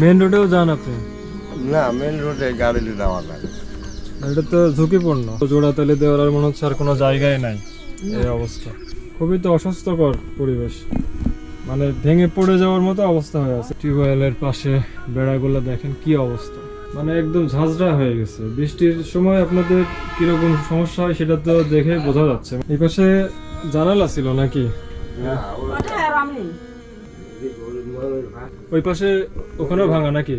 Main রোডেও যান আপনি? না মেন রোডে গাড়ি যাওয়া লাগে এটা তো ঝুঁকিপূর্ণ। জোড়াতালি দেওয়ার মনে হচ্ছে আর কোনো জায়গায় নাই এই অবস্থা। খুবই তো অস্বস্থকর পরিবেশ। মানে ভেঙে পড়ে যাওয়ার মতো অবস্থা হয়ে আছে। টিউবওয়েলের পাশে বেড়াগুলো দেখেন কি অবস্থা। মানে একদম ঝাঁঝরা হয়ে গেছে। বৃষ্টির সময় আপনাদের কীরকম সমস্যা হয় সেটা তো দেখে বোঝা যাচ্ছে। এই পাশে জানালা ছিল নাকি? ওই পাশে ওখানেও ভাঙা নাকি?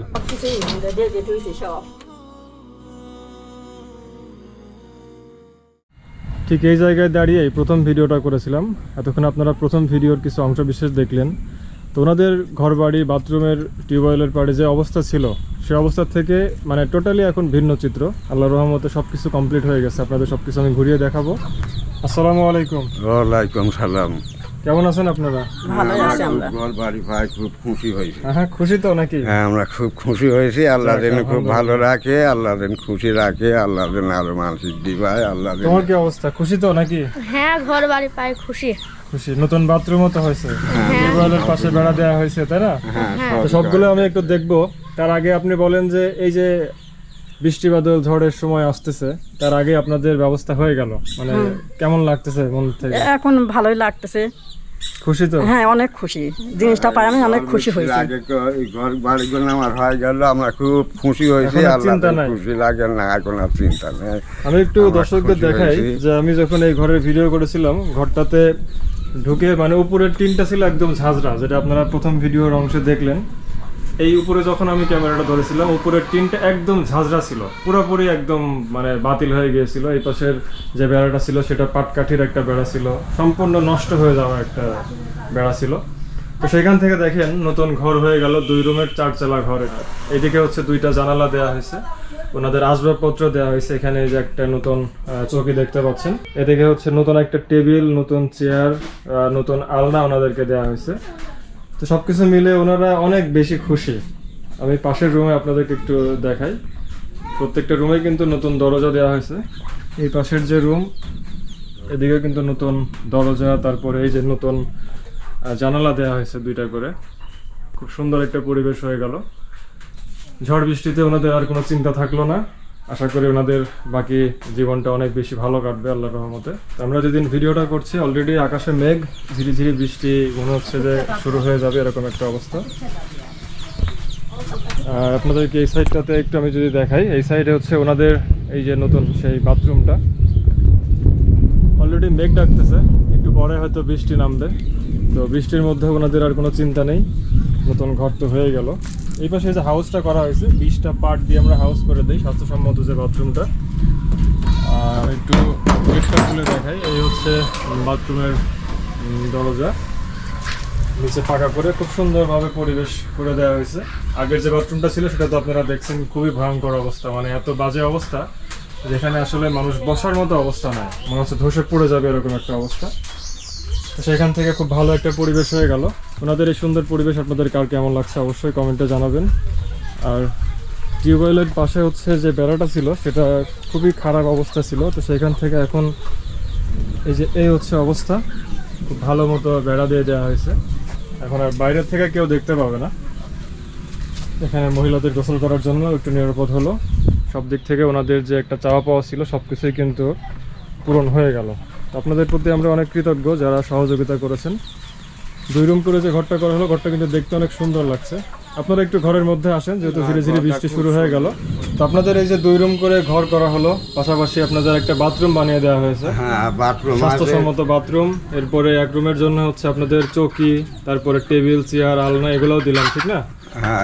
ঠিক এই জায়গায় দাঁড়িয়ে প্রথম ভিডিওটা করেছিলাম। এতক্ষণ আপনারা প্রথম ভিডিওর কিছু অংশ বিশেষ দেখলেন। তো ওনাদের ঘর বাড়ি বাথরুমের, টিউবওয়েলের পাড়ে যে অবস্থা ছিল, সে অবস্থা থেকে মানে টোটালি এখন ভিন্ন চিত্র। আল্লাহ রহমতে সব কিছু কমপ্লিট হয়ে গেছে। আপনাদের সব কিছু আমি ঘুরিয়ে দেখাবো। আসসালামু আলাইকুম। ওয়ালাইকুম সালাম। কেমন আছেন আপনারা? ভালোই আছি আমরা। ঘর বাড়ি ভাই খুব খুশি হয়েছে। হ্যাঁ খুশি তো নাকি? হ্যাঁ আমরা খুব খুশি হয়েছি। আল্লাহ যেন খুব ভালো রাখে আল্লাহ যেন খুশি রাখে আল্লাহ যেন আরও মানসিক দিবায় আল্লাহ যেন তোমার কি অবস্থা? খুশি তো নাকি? হ্যাঁ ঘর বাড়ি পাই খুশি। খুশি। নতুন বাথরুমও তো হয়েছে। টিউবওয়েলের পাশে বেড়া দেওয়া হয়েছে তাই না? হ্যাঁ তো সবগুলো আমি একটু দেখব। তার আগে আপনি বলেন যে এই যে বৃষ্টি বাদল ঝড়ের সময় আসতেছে। তার আগে আপনাদের ব্যবস্থা হয়ে গেল। মানে কেমন লাগতেছে মন থেকে? এখন ভালোই লাগতেছে। খুশি তো? হ্যাঁ অনেক খুশি। জিনিসটা পাই আমি অনেক খুশি হয়েছি। আগে তো এই ঘর বাড়িগুলো আমার হয়ে গেল আমরা খুব খুশি হয়েছি আল্লাহ চিন্তা নাই। খুশি লাগে না এখন আর চিন্তা নেই। আমি একটু দর্শকদের দেখাই যে আমি যখন এই ঘরের ভিডিও করেছিলাম ঘরটাতে ঢুকে মানে উপরের টিনটা ছিল একদম ঝাঁঝরা যেটা আপনারা প্রথম ভিডিওর অংশে দেখলেন। এই উপরে যখন আমি ক্যামেরাটা ধরেছিলাম, উপরের টিনটা একদম ঝাঁঝরা ছিল। পুরোপুরি একদম মানে বাতিল হয়ে গিয়েছিল। এই পাশের যে বেড়াটা ছিল সেটা পাটকাঠির একটা বেড়া ছিল। সম্পূর্ণ নষ্ট হয়ে যাওয়া একটা বেড়া ছিল। তো সেখান থেকে দেখেন, নতুন ঘর হয়ে গেল, দুই রুমের চারচালা ঘর এটা। এদিকে হচ্ছে দুইটা জানালা দেওয়া হয়েছে। ওনাদের আসবাবপত্র দেওয়া হয়েছে। এখানে যে একটা নতুন চৌকি দেখতে পাচ্ছেন। এদিকে হচ্ছে নতুন একটা টেবিল, নতুন চেয়ার নতুন আলনা ওনাদেরকে দেওয়া হয়েছে। তো সবকিছু মিলে ওনারা অনেক বেশি খুশি। আমি পাশের রুমে আপনাদেরকে একটু দেখাই। প্রত্যেকটা রুমে কিন্তু নতুন দরজা দেওয়া হয়েছে। এই পাশের যে রুম এদিকে কিন্তু নতুন দরজা, তারপরে এই যে নতুন জানালা দেওয়া হয়েছে দুইটা করে। খুব সুন্দর একটা পরিবেশ হয়ে গেল। ঝড় বৃষ্টিতে ওনাদের আর কোনো চিন্তা থাকল না। আশা করি ওনাদের বাকি জীবনটা অনেক বেশি ভালো কাটবে আল্লাহ রহমতে। আমরা যেদিন ভিডিওটা করছি অলরেডি আকাশে মেঘ, ঝিরি ঝিরি বৃষ্টি, মনে হচ্ছে যে শুরু হয়ে যাবে এরকম একটা অবস্থা। আর আপনাদেরকে এই সাইডটাতে একটু আমি যদি দেখাই, এই সাইডে হচ্ছে ওনাদের এই যে নতুন সেই বাথরুমটা অলরেডি মেঘ ডাকতেছে পরে হয়তো বৃষ্টি নামবে। তো বৃষ্টির মধ্যে ওনাদের আর কোনো চিন্তা নেই। নতুন ঘর তো হয়ে গেল। এই পাশে যে হাউসটা করা হয়েছে, বিশটা পার্ট দিয়ে আমরা হাউস করে দিই, স্বাস্থ্যসম্মত যে বাথরুমটা আর একটু গেটটা খুলে দেখাই, এই হচ্ছে বাথরুমের দরজা। নিচে ফাঁকা করে খুব সুন্দরভাবে পরিবেশ করে দেওয়া হয়েছে। আগের যে বাথরুমটা ছিল, সেটা তো আপনারা দেখছেন, খুবই ভয়ঙ্কর অবস্থা। মানে এত বাজে অবস্থা, যেখানে আসলে মানুষ বসার মতো অবস্থা নাই। মনে হচ্ছে ধসে পড়ে যাবে এরকম একটা অবস্থা। সেখান থেকে খুব ভালো একটা পরিবেশ হয়ে গেল। ওনাদের এই সুন্দর পরিবেশ আপনাদের কার কেমন লাগছে অবশ্যই কমেন্টে জানাবেন। আর টিউবওয়েলের পাশে হচ্ছে যে বেড়াটা ছিল, সেটা খুবই খারাপ অবস্থা ছিল। তো সেখান থেকে এখন এই যে এই হচ্ছে অবস্থা। খুব ভালো মতো বেড়া দিয়ে দেওয়া হয়েছে। এখন আর বাইরের থেকে কেউ দেখতে পাবে না। এখানে মহিলাদের গোসল করার জন্য একটু নিরাপদ হলো। সব দিক থেকে ওনাদের যে একটা চাওয়া পাওয়া ছিল সব কিছুই কিন্তু পূরণ হয়ে গেল। আপনাদের প্রতি আমরা অনেক কৃতজ্ঞ যারা সহযোগিতা করেছেন। দুই রুম করে যে ঘরটা করা হলো ঘরটা কিন্তু দেখতে অনেক সুন্দর লাগছে। আপনারা একটু ঘরের মধ্যে আসেন যেহেতু ধীরে ধীরে বৃষ্টি শুরু হয়ে গেল। তো আপনাদের এই যে দুই রুম করে ঘর করা হলো পাশাপাশি আপনাদের একটা বাথরুম বানিয়ে দেওয়া হয়েছে। হ্যাঁ বাথরুম স্বাস্থ্যসম্মত বাথরুম। এরপরে এক রুমের জন্য হচ্ছে আপনাদের চৌকি তারপরে টেবিল চেয়ার আলনা এগুলোও দিলাম ঠিক না? হ্যাঁ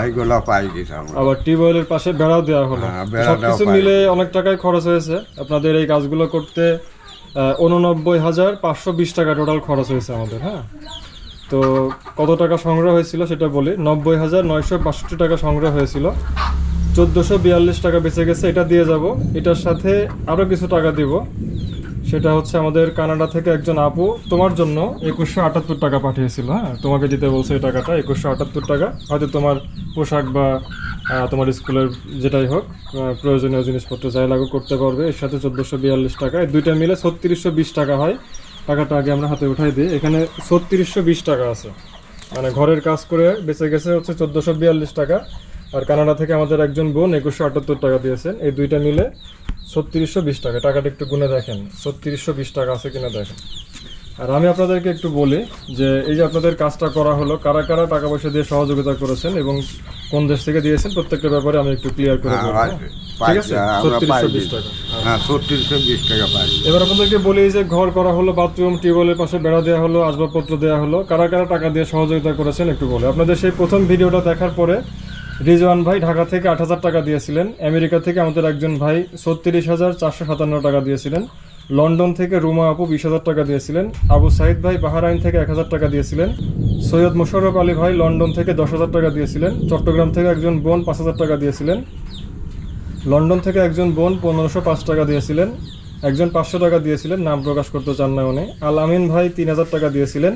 আবার টিউবওয়েলের পাশে বেড়াও দেওয়া হলো। হ্যাঁ, সবকিছু মিলে অনেক টাকায় খরচ হয়েছে। আপনাদের এই কাজগুলো করতে উননব্বই হাজার পাঁচশো বিশ টাকা টোটাল খরচ হয়েছে আমাদের হ্যাঁ? তো কত টাকা সংগ্রহ হয়েছিল সেটা বলি। নব্বই হাজার নয়শো বাষট্টি টাকা সংগ্রহ হয়েছিল। চোদ্দোশো বিয়াল্লিশ টাকা বেঁচে গেছে, এটা দিয়ে যাব। এটার সাথে আরও কিছু টাকা দিব। সেটা হচ্ছে আমাদের কানাডা থেকে একজন আপু তোমার জন্য একুশশো আটাত্তর টাকা পাঠিয়েছিল হ্যাঁ? তোমাকে দিতে বলছে এই টাকাটা, একুশশো আটাত্তর টাকা। হয়তো তোমার পোশাক বা তোমার স্কুলের যেটাই হোক প্রয়োজনীয় জিনিসপত্র যাই লাগু করতে পারবে। এর সাথে চোদ্দোশো বিয়াল্লিশ টাকা। এই দুইটা মিলে ছত্রিশশো বিশ টাকা হয়। টাকাটা আগে আমরা হাতে উঠাই দিই। এখানে ছত্রিশশো বিশ টাকা আছে। মানে ঘরের কাজ করে বেঁচে গেছে হচ্ছে চোদ্দোশো বিয়াল্লিশ টাকা। আর কানাডা থেকে আমাদের একজন বোন একুশশো আটাত্তর টাকা দিয়েছেন। এই দুইটা মিলে ছত্রিশশো বিশ টাকা। টাকাটা একটু গুনে দেখেন। ছত্রিশশো বিশ টাকা আছে কিনা দেখেন। আর আমি আপনাদেরকে একটু বলি যে এই যে আপনাদের কাজটা করা হলো কারা কারা টাকা পয়সা দিয়ে সহযোগিতা করেছেন এবং কোন দেশ থেকে দিয়েছেন প্রত্যেকটা ব্যাপারে আমি একটু ক্লিয়ার করে হ্যাঁ, ঠিক আছে? ছত্রিশশো বিশ টাকা। হ্যাঁ ছত্রিশশো বিশ টাকা পাই এবার আপনাদেরকে বলি যে ঘর করা হলো বাথরুম টিউবওয়েলের পাশে বেড়া দেওয়া হলো আসবাবপত্র দেওয়া হলো কারা কারা টাকা দিয়ে সহযোগিতা করেছেন একটু বলে। আপনাদের সেই প্রথম ভিডিওটা দেখার পরে রিজওয়ান ভাই ঢাকা থেকে আট হাজার টাকা দিয়েছিলেন আমেরিকা থেকে আমাদের একজন ভাই ছত্রিশ হাজার চারশো সাতান্ন টাকা দিয়েছিলেন। লন্ডন থেকে রুমা আপু বিশ হাজার টাকা দিয়েছিলেন, আবু সাইদ ভাই বাহারাইন থেকে এক হাজার টাকা দিয়েছিলেন, সৈয়দ মোশাররফ আলী ভাই লন্ডন থেকে দশ হাজার টাকা দিয়েছিলেন, চট্টগ্রাম থেকে একজন বোন পাঁচ হাজার টাকা দিয়েছিলেন, লন্ডন থেকে একজন বোন পনেরোশো পাঁচ টাকা দিয়েছিলেন, একজন পাঁচশো টাকা দিয়েছিলেন, নাম প্রকাশ করতে চান না উনি। আল আমিন ভাই তিন হাজার টাকা দিয়েছিলেন,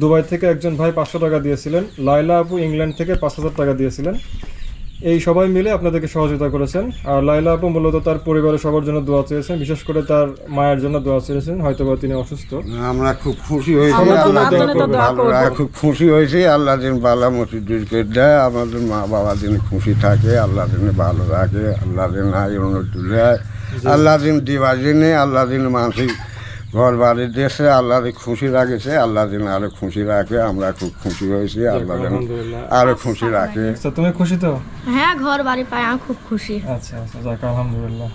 দুবাই থেকে একজন ভাই পাঁচশো টাকা দিয়েছিলেন লাইলা আপু ইংল্যান্ড থেকে পাঁচ হাজার টাকা দিয়েছিলেন এই সবাই মিলে আপনাদেরকে সহযোগিতা করেছেন। আর লাইলা আপু মূলত তার পরিবারের সবার জন্য দোয়া চেয়েছেন বিশেষ করে তার মায়ের জন্য দোয়া চেয়েছেন হয়তোবা তিনি অসুস্থ। আমরা খুব খুশি হয়েছি। ভালো খুব খুশি হয়েছি আল্লাহ দিন বালা মসজিদ দেয় আমাদের মা বাবা দিন খুশি থাকে আল্লাহ দিন ভালো রাখে আল্লাহ দিন আয় উন্নতি দেয় আল্লাহ দিন দিবার দিনে আল্লাহ দিন মানসিক ঘর বাড়ি দেশে আল্লাহ খুশি রাখেছে আল্লাহ দিন আরও খুশি রাখে আমরা খুব খুশি হয়েছি আল্লাহ দিন আরও খুশি রাখে। আচ্ছা তুমি খুশি তো? হ্যাঁ ঘর বাড়ি পাই আমি খুব খুশি। আচ্ছা আচ্ছা যাক আলহামদুলিল্লাহ।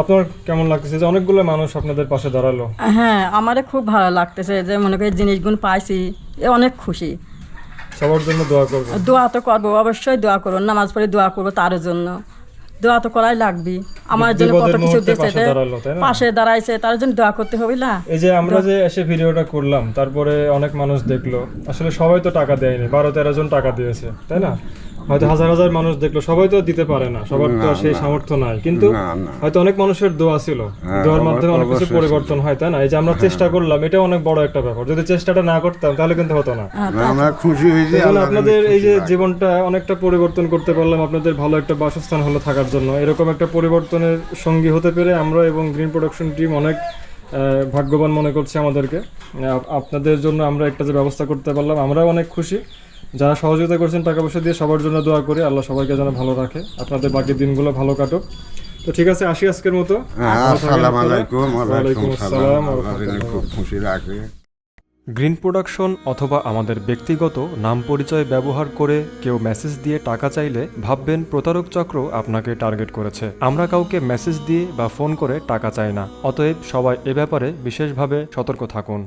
আপনার কেমন লাগতেছে? যে অনেকগুলো মানুষ আপনাদের পাশে দাঁড়াল। হ্যাঁ আমারে খুব ভালো লাগতেছে যে মনে করি জিনিসগুলো পাইছি এ অনেক খুশি। সবার জন্য দোয়া করব দোয়া তো করব অবশ্যই দোয়া করব নামাজ পড়ে দোয়া করব তার জন্য। দোয়া তো করাই লাগবে। আমার জন্য কত কিছু দিয়েছে? পাশে দাঁড়াইছে তার জন্য দোয়া করতে হবে না? এই যে আমরা যে এসে ভিডিওটা করলাম তারপরে অনেক মানুষ দেখল। আসলে সবাই তো টাকা দেয়নি বারো তেরো জন টাকা দিয়েছে তাই না? হয়তো হাজার হাজার মানুষ দেখল সবাই তো দিতে পারে না সবার তো সেই সামর্থ্য নাই। কিন্তু। হয়তো অনেক মানুষের দোয়া ছিল হ্যাঁ, দোয়ার মাধ্যমে অনেক কিছু পরিবর্তন হয় তাই না? এই যে আমরা চেষ্টা করলাম এটা অনেক বড় একটা ব্যাপার। যদি চেষ্টাটা না করতাম তাহলে কিন্তু হতো না। আমরা খুশি হয়েছি আপনাদের এই যে জীবনটা অনেকটা পরিবর্তন করতে পারলাম আপনাদের ভালো একটা বাসস্থান হলো থাকার জন্য। এরকম একটা পরিবর্তনের সঙ্গী হতে পেরে আমরা এবং গ্রিন প্রোডাকশন টিম অনেক আহ, ভাগ্যবান মনে করছি আমাদেরকে। আপনাদের জন্য আমরা একটা যে ব্যবস্থা করতে পারলাম আমরাও অনেক খুশি। যারা সহযোগিতা করছেন টাকা পয়সা দিয়ে সবার জন্য দোয়া করি আল্লাহ সবাইকে যেন ভালো রাখে। আপনাদের বাকি দিনগুলো ভালো কাটুক। তো ঠিক আছে আসি আজকের মতো। হ্যাঁ, ভালো থাকেন আসসালামু আলাইকুম ওয়ালাইকুম ওয়ালাইকুম আসসালাম। সালাম ওয়া আল্লাহ দিন রাহমাতুল্লাহ। খুব খুশি রাখে। গ্রিন প্রোডাকশন অথবা আমাদের ব্যক্তিগত নাম পরিচয় ব্যবহার করে কেউ মেসেজ দিয়ে টাকা চাইলে ভাববেন প্রতারক চক্র আপনাকে টার্গেট করেছে। আমরা কাউকে মেসেজ দিয়ে বা ফোন করে টাকা চাই না। অতএব সবাই এ ব্যাপারে বিশেষভাবে সতর্ক থাকুন।